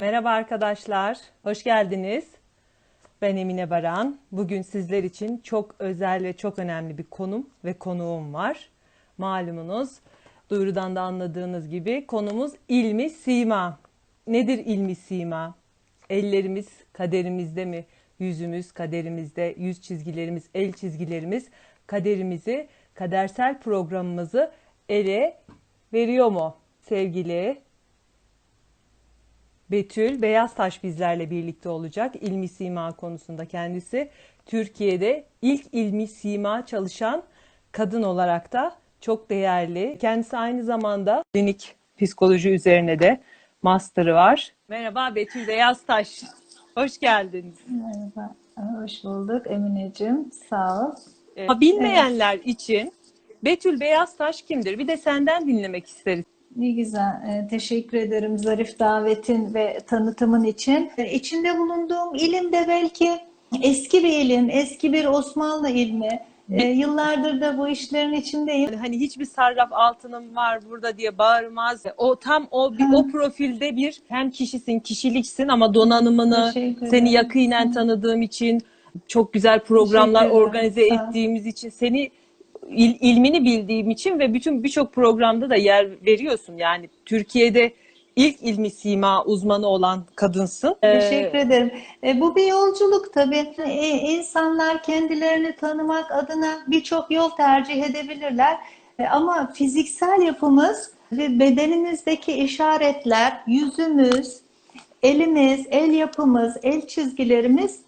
Merhaba arkadaşlar, hoş geldiniz. Ben Emine Baran. Bugün sizler için çok özel ve çok önemli bir konum ve konuğum var. Malumunuz, duyurudan da anladığınız gibi konumuz ilmi sima. Nedir ilmi sima? Ellerimiz kaderimizde mi? Yüzümüz kaderimizde, yüz çizgilerimiz, el çizgilerimiz kaderimizi, kadersel programımızı ele veriyor mu? Sevgili Betül Beyaztaş bizlerle birlikte olacak. İlmi sima konusunda kendisi Türkiye'de ilk ilmi sima çalışan kadın olarak da çok değerli. Kendisi aynı zamanda klinik psikoloji üzerine de master'ı var. Merhaba Betül Beyaztaş. Hoş geldiniz. Merhaba, hoş bulduk Emineciğim. Sağ ol. Ama bilmeyenler için Betül Beyaztaş kimdir? Bir de senden dinlemek isteriz. Ne güzel. Ee, teşekkür ederim zarif davetin ve tanıtımın için. Ee, İçinde bulunduğum ilim de belki eski bir ilim, eski bir Osmanlı ilmi. Ee, yıllardır da bu işlerin içindeyim. Yani hani hiçbir sarraf altınım var burada diye bağırmaz. O tam o bir, o profilde bir hem kişisin, kişiliksin ama donanımını seni yakinen tanıdığım için çok güzel programlar organize ettiğimiz için seni il- ilmini bildiğim için ve bütün birçok programda da yer veriyorsun. Yani Türkiye'de ilk ilmi sima uzmanı olan kadınsın. Ee, Teşekkür ederim. E, bu bir yolculuk tabii. E, insanlar kendilerini tanımak adına birçok yol tercih edebilirler. E, ama fiziksel yapımız ve bedenimizdeki işaretler, yüzümüz, elimiz, el yapımız, el çizgilerimiz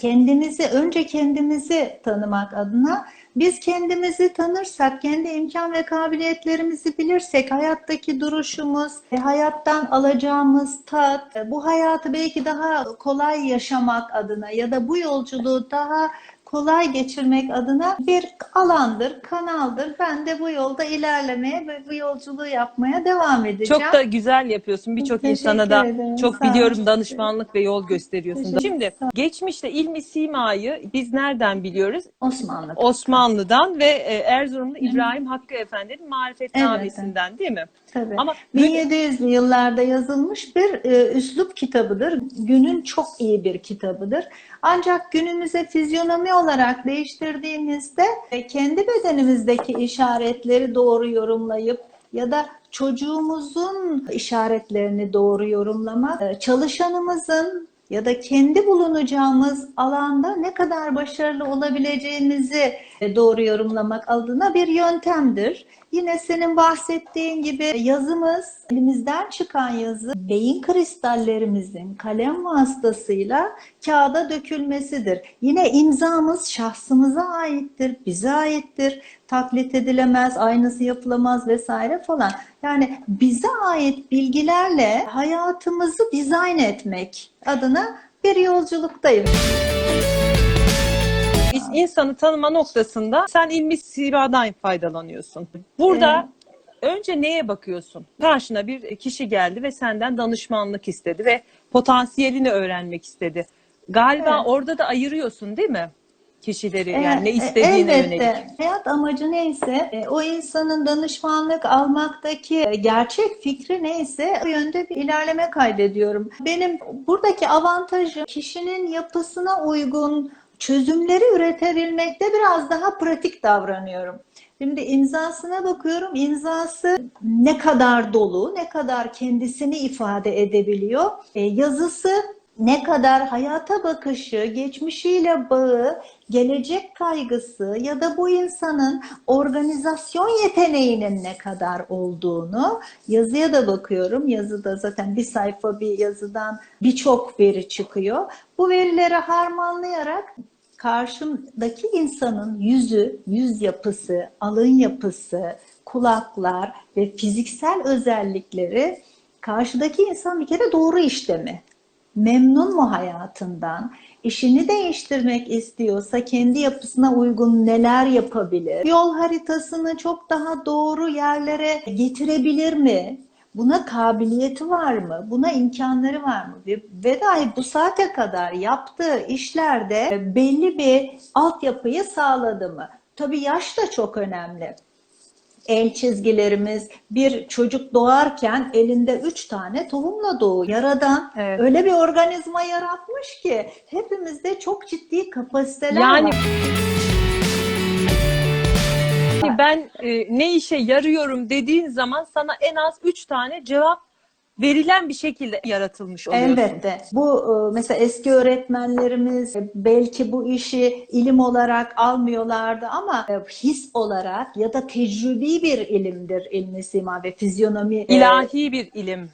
kendimizi önce kendimizi tanımak adına biz kendimizi tanırsak, kendi imkan ve kabiliyetlerimizi bilirsek, hayattaki duruşumuz, e, hayattan alacağımız tat, e, bu hayatı belki daha kolay yaşamak adına ya da bu yolculuğu daha kolay geçirmek adına bir alandır, kanaldır. Ben de bu yolda ilerlemeye ve bu yolculuğu yapmaya devam edeceğim. Çok da güzel yapıyorsun. Birçok insana da ederim. çok Sağ biliyorum danışmanlık ve yol gösteriyorsun. Teşekkür- Şimdi geçmişte ilmi simayı biz nereden biliyoruz? Osmanlı. Osmanlı'dan ve e, Erzurumlu İbrahim Hakkı Efendi'nin marifetnamesinden değil mi? Tabii. Ama 1700'lü yıllarda yazılmış bir e, üslup kitabıdır. Günün çok iyi bir kitabıdır. Ancak günümüze fizyonomi olarak değiştirdiğimizde kendi bedenimizdeki işaretleri doğru yorumlayıp ya da çocuğumuzun işaretlerini doğru yorumlamak, e, çalışanımızın ya da kendi bulunacağımız alanda ne kadar başarılı olabileceğimizi e, doğru yorumlamak adına bir yöntemdir. Yine senin bahsettiğin gibi yazımız, elimizden çıkan yazı beyin kristallerimizin kalem vasıtasıyla kağıda dökülmesidir. Yine imzamız şahsımıza aittir, bize aittir. Taklit edilemez, aynısı yapılamaz vesaire falan. Yani bize ait bilgilerle hayatımızı dizayn etmek adına bir yolculuktayım. biz insanı tanıma noktasında sen ilmi simadan faydalanıyorsun. Burada önce neye bakıyorsun? Karşına bir kişi geldi ve senden danışmanlık istedi ve potansiyelini öğrenmek istedi. Galiba Evet. orada da ayırıyorsun değil mi? Kişileri yani Evet, ne istediğine E, elbette. yönelik. Hayat amacı neyse, e, o insanın danışmanlık almaktaki e, gerçek fikri neyse o yönde bir ilerleme kaydediyorum. Benim buradaki avantajım kişinin yapısına uygun çözümleri üretebilmekte biraz daha pratik davranıyorum. Şimdi imzasına bakıyorum. İmzası ne kadar dolu, ne kadar kendisini ifade edebiliyor. E, yazısı ne kadar hayata bakışı, geçmişiyle bağı, gelecek kaygısı ya da bu insanın organizasyon yeteneğinin ne kadar olduğunu yazıya da bakıyorum. Yazıda zaten bir sayfa bir yazıdan birçok veri çıkıyor. Bu verileri harmanlayarak karşımdaki insanın yüzü, yüz yapısı, alın yapısı, kulaklar ve fiziksel özellikleri karşıdaki insan bir kere doğru işte mi? Memnun mu hayatından? İşini değiştirmek istiyorsa kendi yapısına uygun neler yapabilir? Yol haritasını çok daha doğru yerlere getirebilir mi? Buna kabiliyeti var mı? Buna imkanları var mı? Ve, ve dahi bu saate kadar yaptığı işlerde belli bir altyapıyı sağladı mı? Tabii yaş da çok önemli. El çizgilerimiz, bir çocuk doğarken elinde üç tane tohumla doğuyor. Yaradan Evet. öyle bir organizma yaratmış ki hepimizde çok ciddi kapasiteler Yani var. Ben e, ne işe yarıyorum dediğin zaman sana en az üç tane cevap verilen bir şekilde yaratılmış oluyorsun. Elbette. Bu e, mesela eski öğretmenlerimiz e, belki bu işi ilim olarak almıyorlardı ama e, his olarak ya da tecrübi bir ilimdir ilmi sima ve fizyonomi. İlahi bir ilim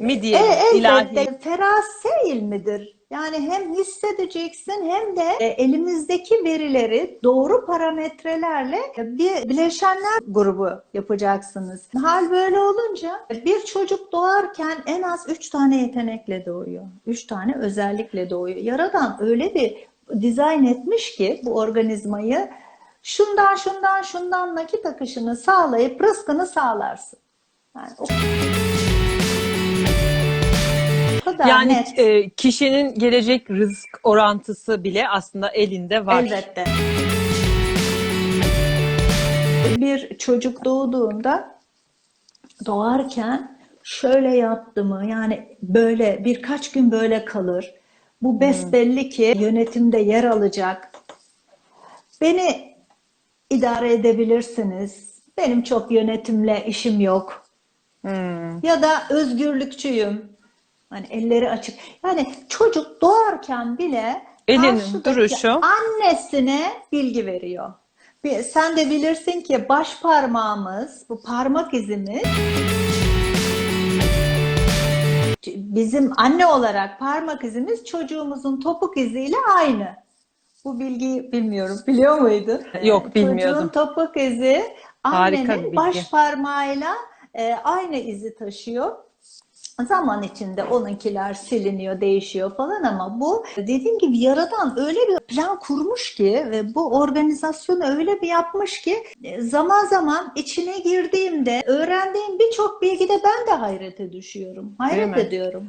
mi diyelim? E, elbette İlahi. ferase ilmidir. Yani hem hissedeceksin hem de e, elimizdeki verileri doğru parametrelerle e, bir bileşenler grubu yapacaksınız. Hal böyle olunca bir çocuk doğarken en az üç tane yetenekle doğuyor. Üç tane özellikle doğuyor. Yaradan öyle bir dizayn etmiş ki bu organizmayı şundan şundan şundan nakit akışını sağlayıp rızkını sağlarsın. Yani o o kadar Yani net. e, kişinin gelecek rızk orantısı bile aslında elinde var. Elbette. Bir çocuk doğduğunda doğarken şöyle yaptı mı yani böyle birkaç gün böyle kalır. Bu besbelli ki yönetimde yer alacak. Beni idare edebilirsiniz. Benim çok yönetimle işim yok. Hmm. Ya da özgürlükçüyüm. Hani elleri açık. Yani çocuk doğarken bile Elinin duruşu. annesine bilgi veriyor. Bir- Sen de bilirsin ki baş parmağımız, bu parmak izimiz bizim anne olarak parmak izimiz çocuğumuzun topuk iziyle aynı. Bu bilgiyi bilmiyorum. Biliyor muydun? Yok, bilmiyordum. Çocuğun topuk izi annenin baş parmağıyla e, aynı izi taşıyor. Zaman içinde onunkiler siliniyor, değişiyor falan ama bu dediğim gibi yaradan öyle bir plan kurmuş ki ve bu organizasyonu öyle bir yapmış ki e, zaman zaman içine girdiğimde öğrendiğim birçok bilgide ben de hayrete düşüyorum. Hayret ediyorum.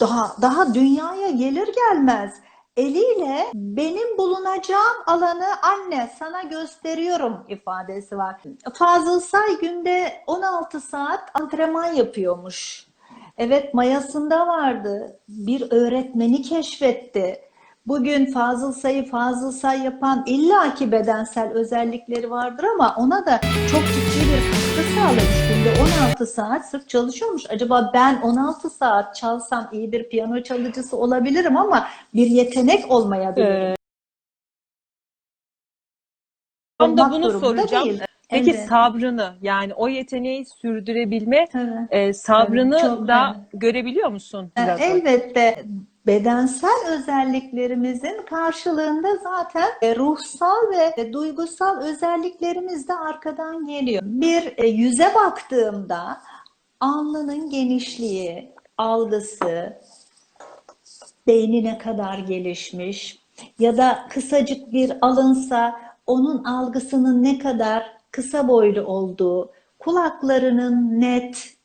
Daha daha dünyaya gelir gelmez eliyle benim bulunacağım alanı anne sana gösteriyorum ifadesi var. Fazıl Say günde 16 saat antrenman yapıyormuş. Evet mayasında vardı. Bir öğretmeni keşfetti. Bugün Fazıl Say'ı Fazıl Say yapan illaki bedensel özellikleri vardır ama ona da çok ciddi bir katkı sağlamış. Günde 16 saat sırf çalışıyormuş. Acaba ben 16 saat çalsam iyi bir piyano çalıcısı olabilirim ama bir yetenek olmayabilir. Ee, Tam da bunu soracağım. değil. Peki Evet. sabrını yani o yeteneği sürdürebilme e, sabrını Evet, çok da önemli. görebiliyor musun? E, Biraz? Elbette bedensel özelliklerimizin karşılığında zaten e, ruhsal ve duygusal özelliklerimiz de arkadan geliyor. Bir e, yüze baktığımda alnının genişliği, algısı, beyni ne kadar gelişmiş ya da kısacık bir alınsa onun algısının ne kadar kısa boylu olduğu, kulaklarının net,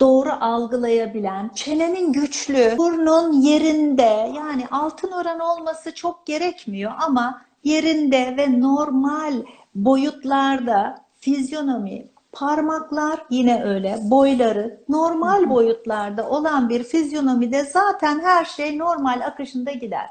doğru algılayabilen, çenenin güçlü, burnun yerinde yani altın oran olması çok gerekmiyor ama yerinde ve normal boyutlarda fizyonomi, parmaklar yine öyle, boyları normal boyutlarda olan bir fizyonomide zaten her şey normal akışında gider.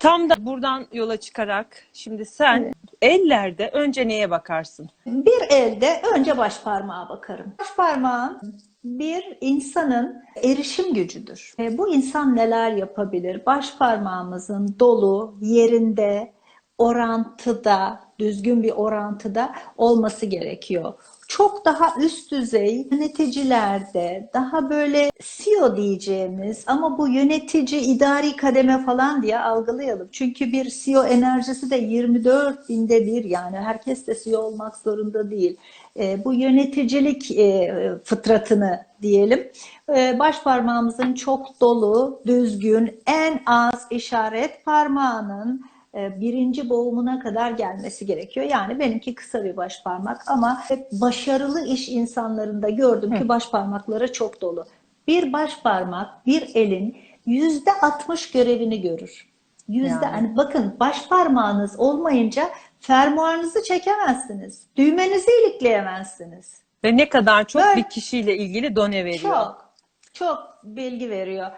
Tam da buradan yola çıkarak şimdi sen ellerde önce neye bakarsın? Bir elde önce baş parmağa bakarım. Baş parmağın bir insanın erişim gücüdür. E, bu insan neler yapabilir? Baş parmağımızın dolu, yerinde, orantıda, düzgün bir orantıda olması gerekiyor. Çok daha üst düzey yöneticilerde, daha böyle CEO diyeceğimiz ama bu yönetici idari kademe falan diye algılayalım. Çünkü bir CEO enerjisi de 24 binde bir yani herkes de CEO olmak zorunda değil. E, bu yöneticilik e, fıtratını diyelim. E, baş parmağımızın çok dolu, düzgün, en az işaret parmağının birinci boğumuna kadar gelmesi gerekiyor. Yani benimki kısa bir baş parmak ama hep başarılı iş insanlarında gördüm ki baş parmakları çok dolu. Bir baş parmak bir elin yüzde 60 görevini görür. Yüzde Yani. hani bakın baş parmağınız olmayınca fermuarınızı çekemezsiniz. Düğmenizi ilikleyemezsiniz. Ve ne kadar çok Böyle- bir kişiyle ilgili done veriyor. Çok, çok bilgi veriyor.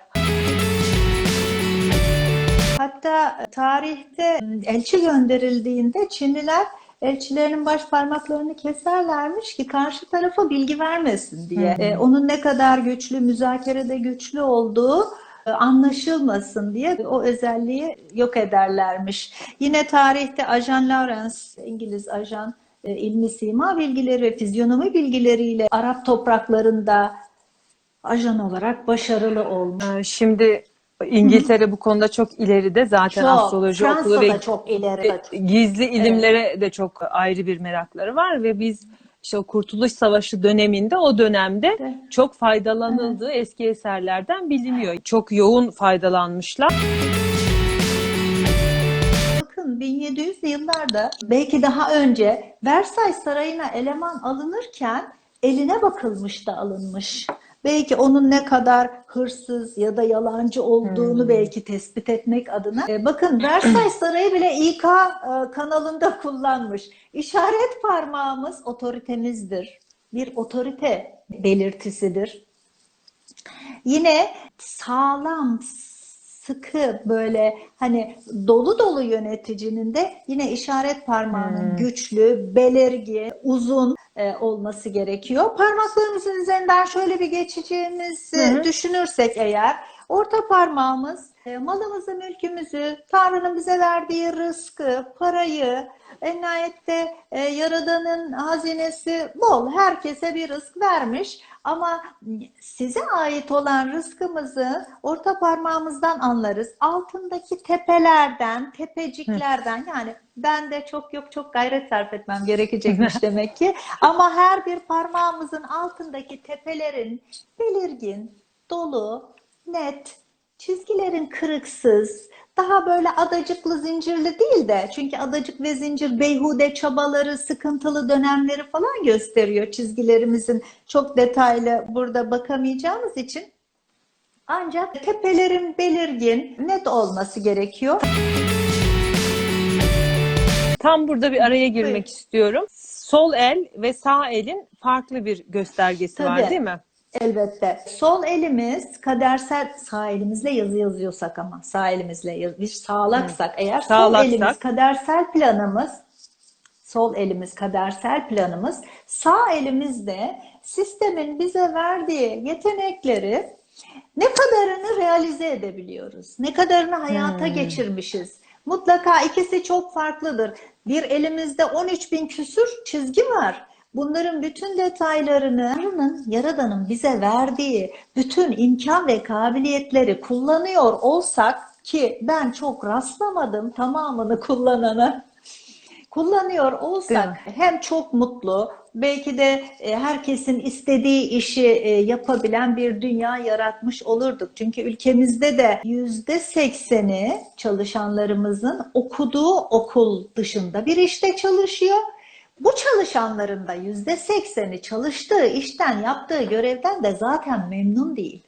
Hatta tarihte elçi gönderildiğinde Çinliler elçilerinin baş parmaklarını keserlermiş ki karşı tarafa bilgi vermesin diye. Hı. E, onun ne kadar güçlü, müzakerede güçlü olduğu e, anlaşılmasın diye o özelliği yok ederlermiş. Yine tarihte Ajan Lawrence, İngiliz ajan e, ilmi sima bilgileri, fizyonomi bilgileriyle Arap topraklarında ajan olarak başarılı olmuş. Şimdi İngiltere bu konuda çok ileride zaten Çok. astroloji okulu Fransa'da ve çok ileri. gizli ilimlere de çok ayrı bir merakları var ve biz işte o Kurtuluş Savaşı döneminde o dönemde Evet. çok faydalanıldığı eski eserlerden biliniyor. Çok yoğun faydalanmışlar. Bakın 1700'lü yıllarda belki daha önce Versay Sarayı'na eleman alınırken eline bakılmış da alınmış. Belki onun ne kadar hırsız ya da yalancı olduğunu belki tespit etmek adına. E, bakın Versay Sarayı bile İK e, kanalında kullanmış. İşaret parmağımız otoritemizdir. Bir otorite belirtisidir. Yine sağlam, sıkı böyle hani dolu dolu yöneticinin de yine işaret parmağının güçlü, belirgin, uzun e, olması gerekiyor. Parmaklarımızın üzerinden şöyle bir geçeceğimizi Hı hı. düşünürsek eğer orta parmağımız e, malımızı, mülkümüzü, Tanrı'nın bize verdiği rızkı, parayı, en nihayette e, Yaradan'ın hazinesi bol. Herkese bir rızk vermiş. Ama size ait olan rızkımızı orta parmağımızdan anlarız. Altındaki tepelerden, tepeciklerden yani ben de çok yok çok gayret sarf etmem gerekecekmiş demek ki. Ama her bir parmağımızın altındaki tepelerin belirgin, dolu, net, çizgilerin kırıksız, daha böyle adacıklı zincirli değil de çünkü adacık ve zincir beyhude çabaları, sıkıntılı dönemleri falan gösteriyor çizgilerimizin çok detaylı burada bakamayacağımız için. Ancak tepelerin belirgin, net olması gerekiyor. Tam burada bir araya girmek Buyurun. istiyorum. Sol el ve sağ elin farklı bir göstergesi var Tabii. değil mi? Elbette. Sol elimiz kadersel sağ elimizle yazı yazıyorsak ama sağ elimizle bir sağlaksak eğer sol Sağlaksak. elimiz kadersel planımız sol elimiz kadersel planımız sağ elimizde sistemin bize verdiği yetenekleri ne kadarını realize edebiliyoruz? Ne kadarını hayata geçirmişiz? Mutlaka ikisi çok farklıdır. Bir elimizde 13 bin küsür çizgi var. Bunların bütün detaylarını Tanrı'nın, Yaradan'ın bize verdiği bütün imkan ve kabiliyetleri kullanıyor olsak ki ben çok rastlamadım tamamını kullanana kullanıyor olsak hem çok mutlu belki de e, herkesin istediği işi e, yapabilen bir dünya yaratmış olurduk. Çünkü ülkemizde de yüzde sekseni çalışanlarımızın okuduğu okul dışında bir işte çalışıyor. Bu çalışanların da yüzde sekseni çalıştığı işten, yaptığı görevden de zaten memnun değil.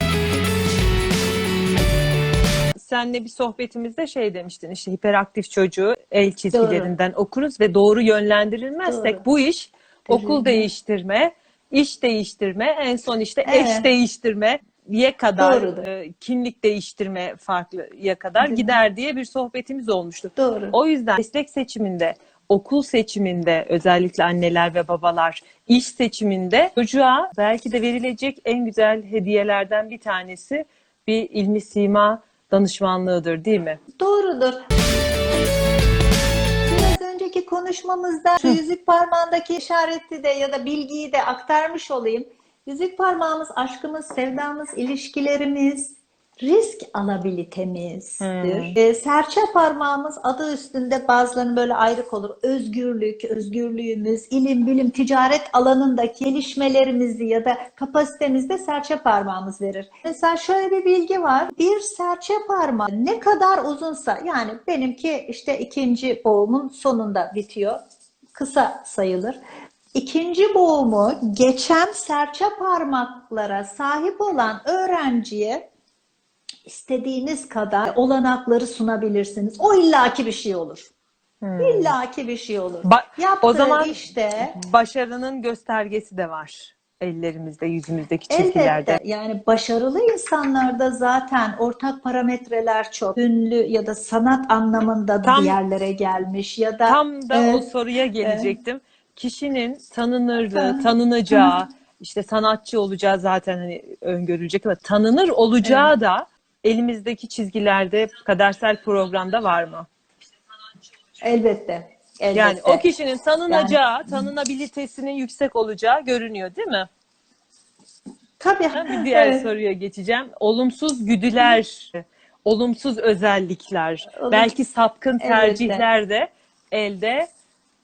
Senle bir sohbetimizde şey demiştin işte hiperaktif çocuğu el çizgilerinden okuruz ve doğru yönlendirilmezsek Doğru. bu iş okul Görünmez. değiştirme, iş değiştirme, en son işte Evet. eş değiştirme ye kadar Doğrudur. e, kimlik değiştirme farklıya kadar Değil mi? gider diye bir sohbetimiz olmuştu. Doğru. O yüzden meslek seçiminde, okul seçiminde özellikle anneler ve babalar iş seçiminde çocuğa belki de verilecek en güzel hediyelerden bir tanesi bir ilmi sima danışmanlığıdır değil mi? Doğrudur. Biraz önceki konuşmamızda şu yüzük parmağındaki işareti de ya da bilgiyi de aktarmış olayım. Yüzük parmağımız aşkımız, sevdamız, ilişkilerimiz, risk alabilitemizdir. E, serçe parmağımız adı üstünde bazılarının böyle ayrık olur. Özgürlük, özgürlüğümüz, ilim, bilim, ticaret alanındaki gelişmelerimizi ya da kapasitemizde serçe parmağımız verir. Mesela şöyle bir bilgi var. Bir serçe parmağı ne kadar uzunsa yani benimki işte ikinci boğumun sonunda bitiyor. Kısa sayılır. İkinci boğumu geçen serçe parmaklara sahip olan öğrenciye istediğiniz kadar olanakları sunabilirsiniz. O illaki bir şey olur. İllaki bir şey olur. Ba- Yaptığı o zaman işte başarının göstergesi de var ellerimizde, yüzümüzdeki çizgilerde. elbette yani başarılı insanlarda zaten ortak parametreler çok. Ünlü ya da sanat anlamında Tam- bir yerlere gelmiş ya da Tam da o Evet. soruya gelecektim. Kişinin tanınırlığı, tanınacağı, işte sanatçı olacağı zaten hani öngörülecek ama tanınır olacağı da elimizdeki çizgilerde kadersel programda var mı? elbette. Elbette. Yani o kişinin tanınacağı, tanınabilitesinin yüksek olacağı görünüyor değil mi? Tabii. Bir diğer Evet. soruya geçeceğim. Olumsuz güdüler, olumsuz özellikler, Olum- belki sapkın tercihler de elde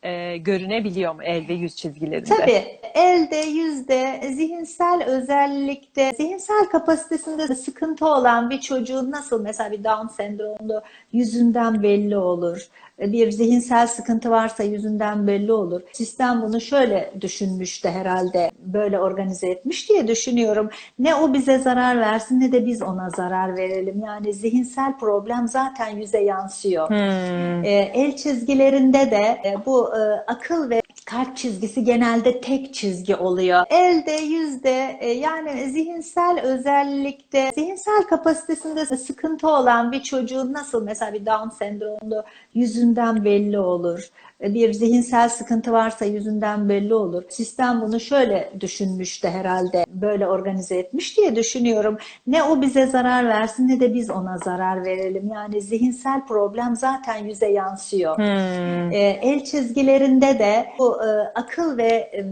e, görünebiliyor mu el ve yüz çizgilerinde? Tabii elde, yüzde, zihinsel özellikte, zihinsel kapasitesinde de sıkıntı olan bir çocuğun nasıl mesela bir Down sendromlu yüzünden belli olur. Bir zihinsel sıkıntı varsa yüzünden belli olur. Sistem bunu şöyle düşünmüştü herhalde, böyle organize etmiş diye düşünüyorum. Ne o bize zarar versin ne de biz ona zarar verelim. Yani zihinsel problem zaten yüze yansıyor. Hmm. E, el çizgilerinde de e, bu e, akıl ve kalp çizgisi genelde tek çizgi oluyor. Elde, yüzde e, yani zihinsel özellikte, zihinsel kapasitesinde sıkıntı olan bir çocuğun nasıl mesela bir Down sendromlu yüzünden belli olur. E, Bir zihinsel sıkıntı varsa yüzünden belli olur. Sistem bunu şöyle düşünmüştü herhalde, böyle organize etmiş diye düşünüyorum. Ne o bize zarar versin ne de biz ona zarar verelim. Yani zihinsel problem zaten yüze yansıyor. Hmm. E, el çizgilerinde de bu e, akıl ve e,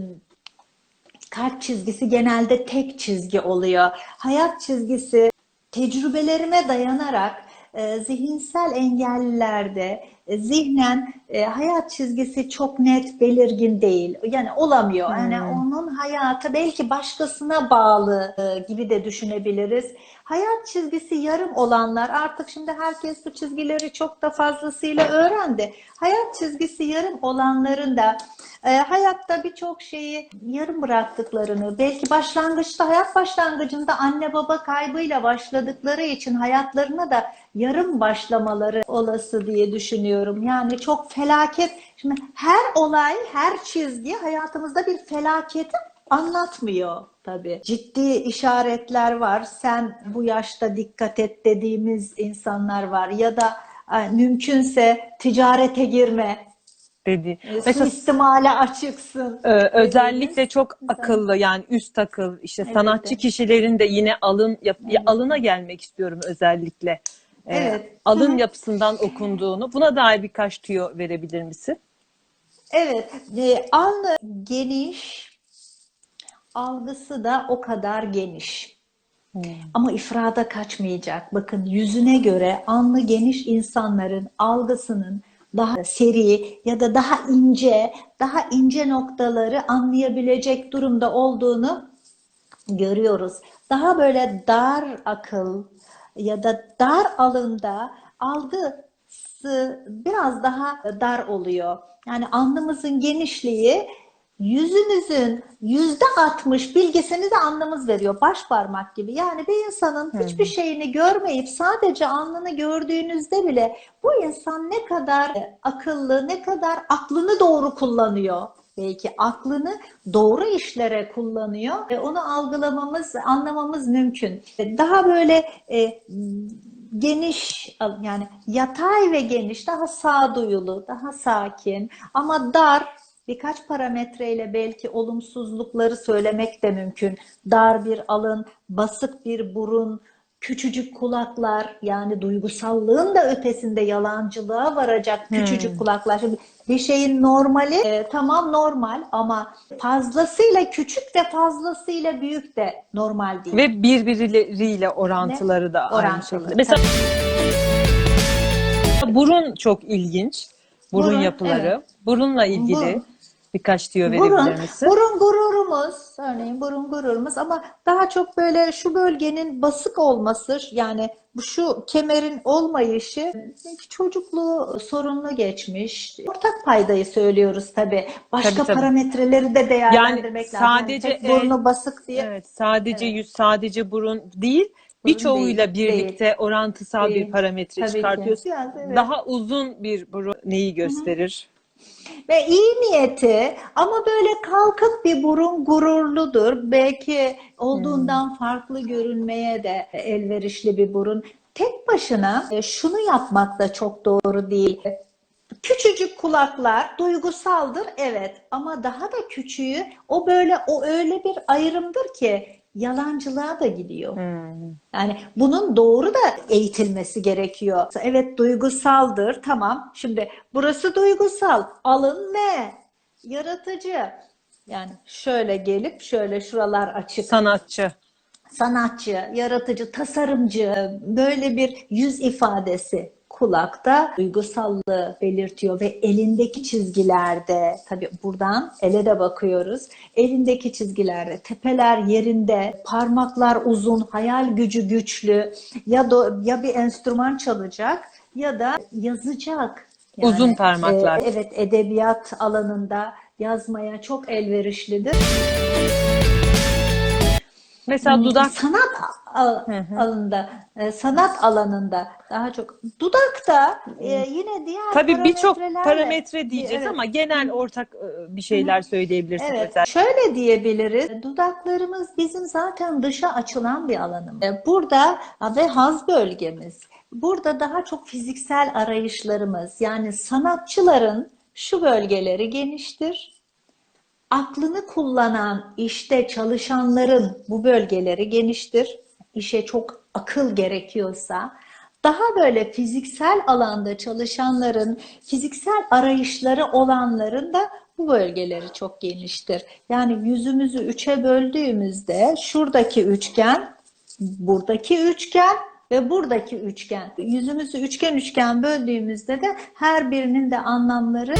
kalp çizgisi genelde tek çizgi oluyor. Hayat çizgisi tecrübelerime dayanarak e, zihinsel engellilerde e, zihnen e, hayat çizgisi çok net, belirgin değil. Yani olamıyor. Yani onun hayatı belki başkasına bağlı e, gibi de düşünebiliriz. Hayat çizgisi yarım olanlar artık şimdi herkes bu çizgileri çok da fazlasıyla öğrendi. Hayat çizgisi yarım olanların da e, hayatta birçok şeyi yarım bıraktıklarını, belki başlangıçta, hayat başlangıcında anne baba kaybıyla başladıkları için hayatlarına da yarım başlamaları olası diye düşünüyorum. Yani çok felaket. Şimdi her olay, her çizgi hayatımızda bir felaketi anlatmıyor tabii. Ciddi işaretler var. Sen bu yaşta dikkat et dediğimiz insanlar var. Ya da e, mümkünse ticarete girme. dedi. E, Mesela suistimale açıksın. Özellikle çok akıllı yani üst akıl işte Evet, sanatçı evet. kişilerin de yine alın yap, ya alına gelmek istiyorum özellikle. Ee, Evet. alın Hı hı. yapısından okunduğunu buna dair birkaç tüyo verebilir misin? Evet, e, alnı geniş, algısı da o kadar geniş. Ama ifrada kaçmayacak. Bakın yüzüne göre alnı geniş insanların algısının daha seri ya da daha ince, daha ince noktaları anlayabilecek durumda olduğunu görüyoruz. Daha böyle dar akıl ya da dar alında algısı biraz daha dar oluyor. Yani alnımızın genişliği yüzümüzün yüzde altmış bilgisini de alnımız veriyor. Baş parmak gibi. Yani bir insanın hiçbir şeyini görmeyip sadece alnını gördüğünüzde bile bu insan ne kadar akıllı, ne kadar aklını doğru kullanıyor. Belki aklını doğru işlere kullanıyor. E, onu algılamamız, anlamamız mümkün. Daha böyle e, geniş yani yatay ve geniş, daha sağduyulu, daha sakin ama dar birkaç parametreyle belki olumsuzlukları söylemek de mümkün. Dar bir alın, basık bir burun, küçücük kulaklar yani duygusallığın da ötesinde yalancılığa varacak küçücük kulaklar. Şimdi bir şeyin normali e, tamam normal ama fazlasıyla küçük de fazlasıyla büyük de normal değil. Ve birbirleriyle orantıları da aynı Orantılı, şekilde. Mesela burun çok ilginç. Burun, Burun, yapıları. evet. Burunla ilgili Burun. Birkaç Burun, verebilir misin? burun gururumuz, örneğin burun gururumuz ama daha çok böyle şu bölgenin basık olması, yani bu şu kemerin olmayışı çocukluğu sorunlu geçmiş. Ortak paydayı söylüyoruz tabii. Başka Tabii, tabii. parametreleri de değerlendirmek lazım. sadece el- burnu basık diye. Evet, sadece yüz, sadece burun değil, birçoğuyla değil, birlikte orantısal Değil. bir parametre Tabii ki. çıkartıyorsun. Evet. Daha uzun bir burun neyi gösterir? Ve iyi niyeti ama böyle kalkık bir burun gururludur. Belki olduğundan farklı görünmeye de elverişli bir burun. Tek başına e, şunu yapmak da çok doğru değil. Küçücük kulaklar duygusaldır evet ama daha da küçüğü o böyle o öyle bir ayrımdır ki yalancılığa da gidiyor. Yani bunun doğru da eğitilmesi gerekiyor. Evet duygusaldır tamam. Şimdi burası duygusal. Alın ne? Yaratıcı. Yani şöyle gelip şöyle şuralar açık. Sanatçı. Sanatçı, yaratıcı, tasarımcı böyle bir yüz ifadesi kulakta duygusallığı belirtiyor ve elindeki çizgilerde tabii buradan ele de bakıyoruz. Elindeki çizgilerde tepeler yerinde, parmaklar uzun, hayal gücü güçlü ya do- ya bir enstrüman çalacak ya da yazacak. Uzun parmaklar. e, evet edebiyat alanında yazmaya çok elverişlidir. Mesela dudak Sanat al- alanında, e, sanat alanında daha çok. Dudakta e, yine diğer tabii birçok parametre diyeceğiz Evet. ama genel ortak e, bir şeyler söyleyebilirsin Evet, mesela. şöyle diyebiliriz. Dudaklarımız bizim zaten dışa açılan bir alanımız. E, Burada ve haz bölgemiz. Burada daha çok fiziksel arayışlarımız. Yani sanatçıların şu bölgeleri geniştir. Aklını kullanan işte çalışanların bu bölgeleri geniştir. İşe çok akıl gerekiyorsa daha böyle fiziksel alanda çalışanların, fiziksel arayışları olanların da bu bölgeleri çok geniştir. Yani yüzümüzü üçe böldüğümüzde şuradaki üçgen, buradaki üçgen ve buradaki üçgen. Yüzümüzü üçgen üçgen böldüğümüzde de her birinin de anlamları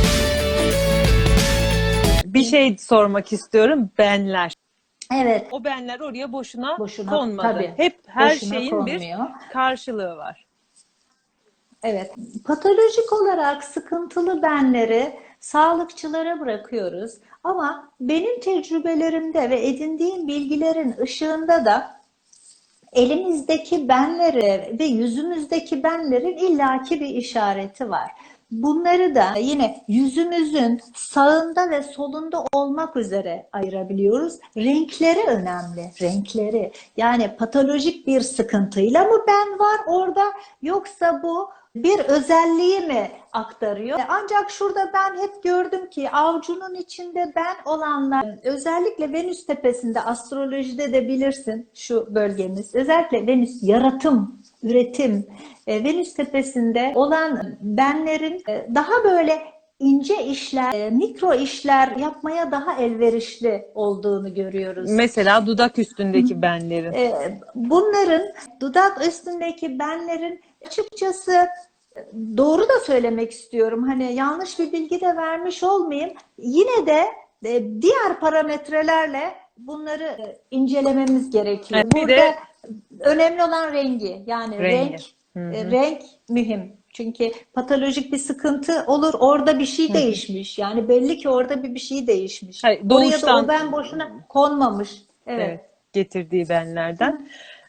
Bir şey sormak istiyorum. Benler. Evet O benler oraya boşuna, Boşuna, konmadı. tabii. Hep her Boşuna şeyin bir konmuyor. karşılığı var. Evet, patolojik olarak sıkıntılı benleri sağlıkçılara bırakıyoruz. Ama benim tecrübelerimde ve edindiğim bilgilerin ışığında da elimizdeki benleri ve yüzümüzdeki benlerin illaki bir işareti var. Bunları da yine yüzümüzün sağında ve solunda olmak üzere ayırabiliyoruz. Renkleri önemli, renkleri. Yani patolojik bir sıkıntıyla mı ben var orada yoksa bu bir özelliği mi aktarıyor? Ancak şurada ben hep gördüm ki avcunun içinde ben olanlar özellikle Venüs tepesinde astrolojide de bilirsin şu bölgemiz. Özellikle Venüs yaratım, üretim. E, Venüs tepesinde olan benlerin e, daha böyle ince işler, e, mikro işler yapmaya daha elverişli olduğunu görüyoruz. Mesela dudak üstündeki benlerin. Bunların dudak üstündeki benlerin açıkçası doğru da söylemek istiyorum. Hani yanlış bir bilgi de vermiş olmayayım. Yine de diğer parametrelerle bunları incelememiz gerekiyor. Bir Burada de- önemli olan rengi. Yani Rengi. renk e, renk mühim. Çünkü patolojik bir sıkıntı olur. Orada bir şey değişmiş. Yani belli ki orada bir bir şey değişmiş. Hayır, Oraya da doğuştan- o ben boşuna konmamış. Evet. Evet, getirdiği benlerden.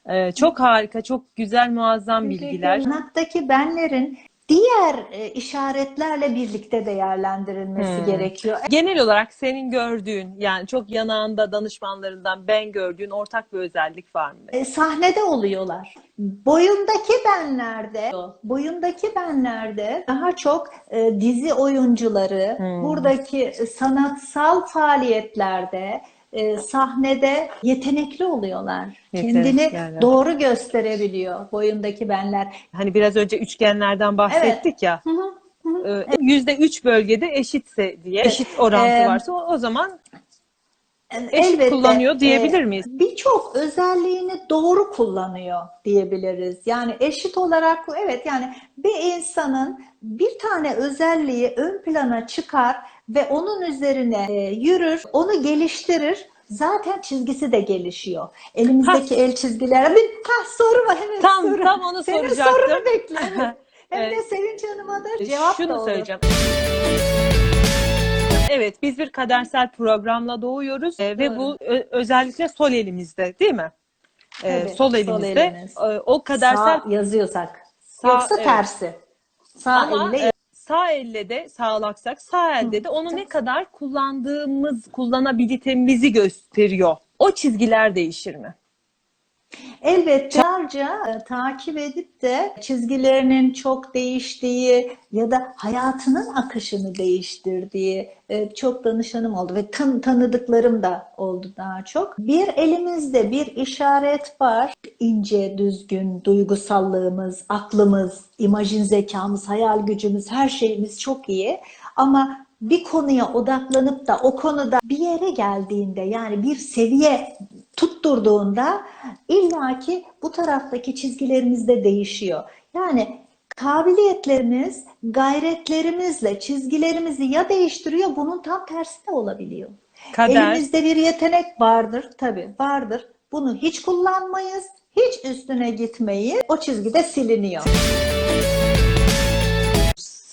Ee, çok harika, çok güzel, muazzam bilgiler. Tırnaktaki benlerin diğer e, işaretlerle birlikte değerlendirilmesi gerekiyor. Genel olarak senin gördüğün, yani çok yanağında danışmanlarından ben gördüğün ortak bir özellik var mı? E, sahnede oluyorlar. Boyundaki benlerde, boyundaki benlerde daha çok e, dizi oyuncuları, buradaki sanatsal faaliyetlerde e, sahnede yetenekli oluyorlar. Yetenekli Kendini yerler. doğru gösterebiliyor boyundaki benler. Hani biraz önce üçgenlerden bahsettik ya. Hı hı. Ee, Yüzde üç bölgede eşitse diye, eşit orantı Ee, varsa o, o zaman eşit Elbette, kullanıyor diyebilir e, miyiz? Birçok özelliğini doğru kullanıyor diyebiliriz. Yani eşit olarak evet yani bir insanın bir tane özelliği ön plana çıkar ve onun üzerine e, yürür, onu geliştirir. Zaten çizgisi de gelişiyor. Elimizdeki el çizgiler. Bir ha, soru var. Evet, Tam- soru. tam onu Senin soracaktım. sorunu bekliyorum. Hem de Evet. Sevinç Hanım'a da cevap da Şunu olur. söyleyeceğim. Evet, biz bir kadersel programla doğuyoruz e, ve bu ö- özellikle sol elimizde, değil mi? E, Tabii, sol sol elimizde. elimiz. E, o kadersel Sağ yazıyorsak. Sağ- Yoksa evet. tersi. Sağ ama elle e, sağ elle de sağlaksak sağ elde de onu ne kadar kullandığımız, kullanabilitemizi gösteriyor. O çizgiler değişir mi? Elbette yıllarca e, takip edip de çizgilerinin çok değiştiği ya da hayatının akışını değiştirdiği e, çok danışanım oldu ve tan tanıdıklarım da oldu daha çok. Bir elimizde bir işaret var. İnce, düzgün, duygusallığımız, aklımız, imajin zekamız, hayal gücümüz, her şeyimiz çok iyi. Ama bir konuya odaklanıp da o konuda bir yere geldiğinde yani bir seviye tutturduğunda illaki bu taraftaki çizgilerimiz de değişiyor. Yani kabiliyetlerimiz gayretlerimizle çizgilerimizi ya değiştiriyor bunun tam tersi de olabiliyor. Kader. Elimizde bir yetenek vardır tabii vardır. Bunu hiç kullanmayız, hiç üstüne gitmeyiz. O çizgide siliniyor.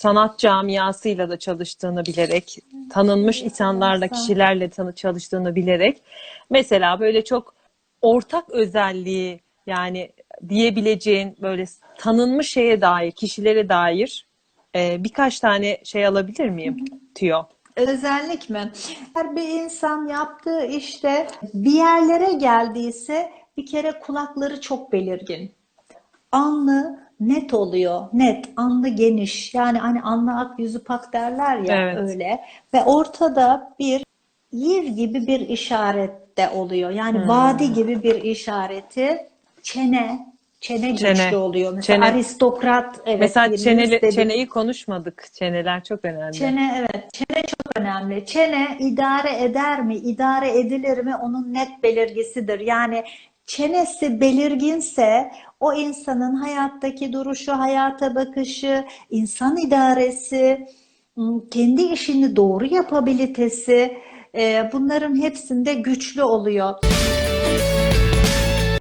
Sanat camiasıyla da çalıştığını bilerek, tanınmış insanlarla, sağ ol. kişilerle tanı çalıştığını bilerek, mesela böyle çok ortak özelliği yani diyebileceğin böyle tanınmış şeye dair, kişilere dair e, birkaç tane şey alabilir miyim? Tüyo. Özellik mi? Her bir insan yaptığı işte bir yerlere geldiyse bir kere kulakları çok belirgin. Anlı net oluyor. Net, anlı geniş. Yani hani anlı ak yüzü pak derler ya Evet. öyle. Ve ortada bir yer gibi bir işaret de oluyor. Yani vadi gibi bir işareti çene çene Çene. güçlü oluyor. Mesela Çene. aristokrat evet Mesela çeneli, dedik. çeneyi konuşmadık. Çeneler çok önemli. Çene evet, çene çok önemli. Çene idare eder mi, idare edilir mi onun net belirgisidir. Yani çenesi belirginse o insanın hayattaki duruşu, hayata bakışı, insan idaresi, ım, kendi işini doğru yapabilitesi e, bunların hepsinde güçlü oluyor.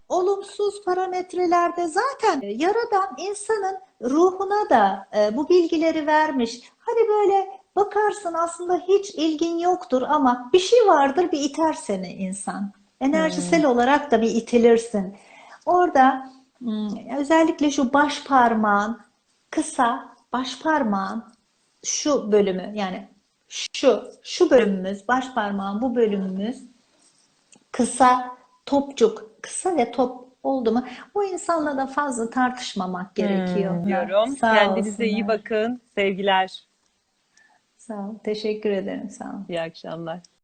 Olumsuz parametrelerde zaten e, Yaradan insanın ruhuna da e, bu bilgileri vermiş. Hani böyle bakarsın aslında hiç ilgin yoktur ama bir şey vardır bir iter seni insan. Enerjisel olarak da bir itilirsin. Orada hmm, özellikle şu baş parmağın kısa baş parmağın şu bölümü yani şu şu bölümümüz baş parmağın bu bölümümüz kısa, topçuk, kısa ve top oldu mu o insanla da fazla tartışmamak gerekiyor. Hmm, diyorum. Sağ Kendinize iyi olsunlar. bakın. Sevgiler. Sağ ol. Teşekkür ederim. Sağ ol. İyi akşamlar.